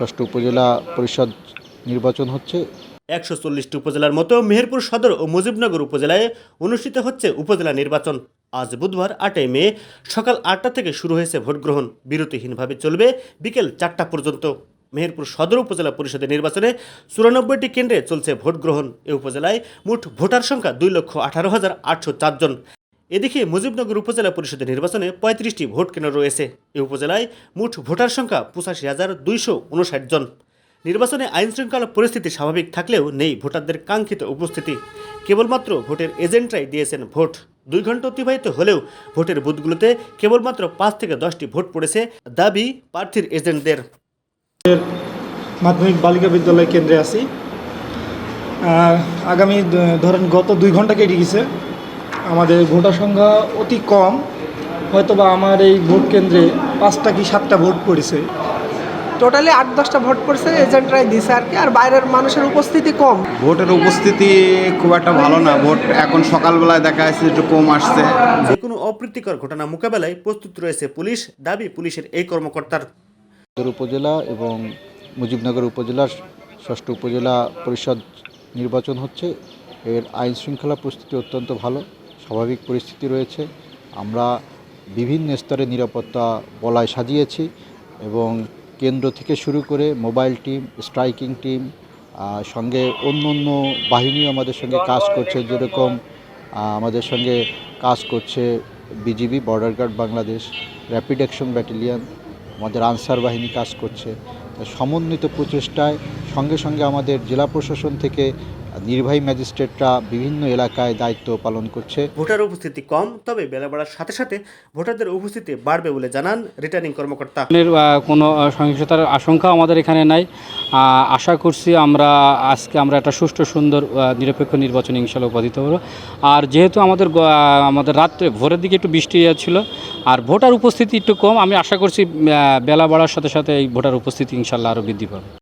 ষষ্ঠ উপজেলা পরিষদ নির্বাচন হচ্ছে। একশো চল্লিশটি উপজেলার মতো মেহেরপুর সদর ও মুজিবনগর উপজেলায় অনুষ্ঠিত হচ্ছে উপজেলা নির্বাচন। আজ বুধবার আটই মে সকাল আটটা থেকে শুরু হয়েছে ভোট গ্রহণ বিরতিহীনভাবে চলবে বিকেল চারটা পর্যন্ত। মেহেরপুর সদর উপজেলা পরিষদের নির্বাচনে চুরানব্বইটি কেন্দ্রে চলছে ভোট গ্রহণ এ উপজেলায় মোট ভোটার সংখ্যা দুই লক্ষ আঠারো হাজার আটশো চারজন। এদিকে মুজিবনগর উপজেলা পরিষদের নির্বাচনে পঁয়ত্রিশটি ভোট কেন্দ্র রয়েছে। এ উপজেলায় মোট ভোটার সংখ্যা পঁচাশি হাজার দুইশো উনষাট জন। নির্বাচনে আইনশৃঙ্খলা পরিস্থিতি স্বাভাবিক থাকলেও নেই ভোটারদের কাঙ্ক্ষিত উপস্থিতি। কেবলমাত্র ভোটের এজেন্টরাই দিয়েছেন ভোট। দুই ঘণ্টা অতিবাহিত হলেও ভোটের বুথগুলোতে কেবলমাত্র পাঁচ থেকে দশটি ভোট পড়েছে দাবি প্রার্থীর এজেন্টদের। মাধ্যমিক বালিকা বিদ্যালয় কেন্দ্রে আছি। আগামী ধরেন গত দুই ঘণ্টা কেটে গেছে আমাদের ভোটার সংখ্যা অতি কম হয়তোবা আমার এই ভোট কেন্দ্রে পাঁচটা কি সাতটা ভোট পড়েছে। টোটালি আট দশটা ভোট পড়ছে এজেন্টরাই দিছে আর কি আর বাইরের মানুষের উপস্থিতি কম। ভোটের উপস্থিতি খুব একটা ভালো না ভোট এখন সকালবেলায় দেখা যাচ্ছে একটু কম আসছে। যে কোনো অপ্রীতিকর ঘটনা মোকাবেলায় প্রস্তুত রয়েছে পুলিশ দাবি পুলিশের এই কর্মকর্তার। উপজেলা এবং মুজিবনগর উপজেলার ষষ্ঠ উপজেলা পরিষদ নির্বাচন হচ্ছে। এর আইন শৃঙ্খলা পরিস্থিতি অত্যন্ত ভালো। স্বাভাবিক পরিস্থিতি রয়েছে। আমরা বিভিন্ন স্তরে নিরাপত্তা বলায় সাজিয়েছি এবং কেন্দ্র থেকে শুরু করে মোবাইল টিম, স্ট্রাইকিং টিম সঙ্গে অন্য অন্য বাহিনীও আমাদের সঙ্গে কাজ করছে। যেরকম আমাদের সঙ্গে কাজ করছে BGB, border guard Bangladesh, rapid action battalion, আমাদের আনসার বাহিনী কাজ করছে। সমন্বিত প্রচেষ্টায় সঙ্গে সঙ্গে আমাদের জেলা প্রশাসন থেকে নির্বাহী ম্যাজিস্ট্রেটরা বিভিন্ন এলাকায় দায়িত্ব পালন করছে। ভোটার উপস্থিতি কম তবে বেলা বাড়ার সাথে সাথে ভোটারদের উপস্থিতি বাড়বে বলে জানান রিটার্নিং কর্মকর্তা। কোনো সহিংসতার আশঙ্কা আমাদের এখানে নাই। আশা করছি আমরা আজকে আমরা একটা সুষ্ঠু সুন্দর নিরপেক্ষ নির্বাচন ইনশাল্লাহ উপস্থিত হব আর যেহেতু আমাদের আমাদের রাত্রে ভোরের দিকে একটু বৃষ্টি ছিল আর ভোটার উপস্থিতি একটু কম আমি আশা করছি বেলা বাড়ার সাথে সাথে এই ভোটার উপস্থিতি ইনশাল্লাহ আরও বৃদ্ধি পাবে।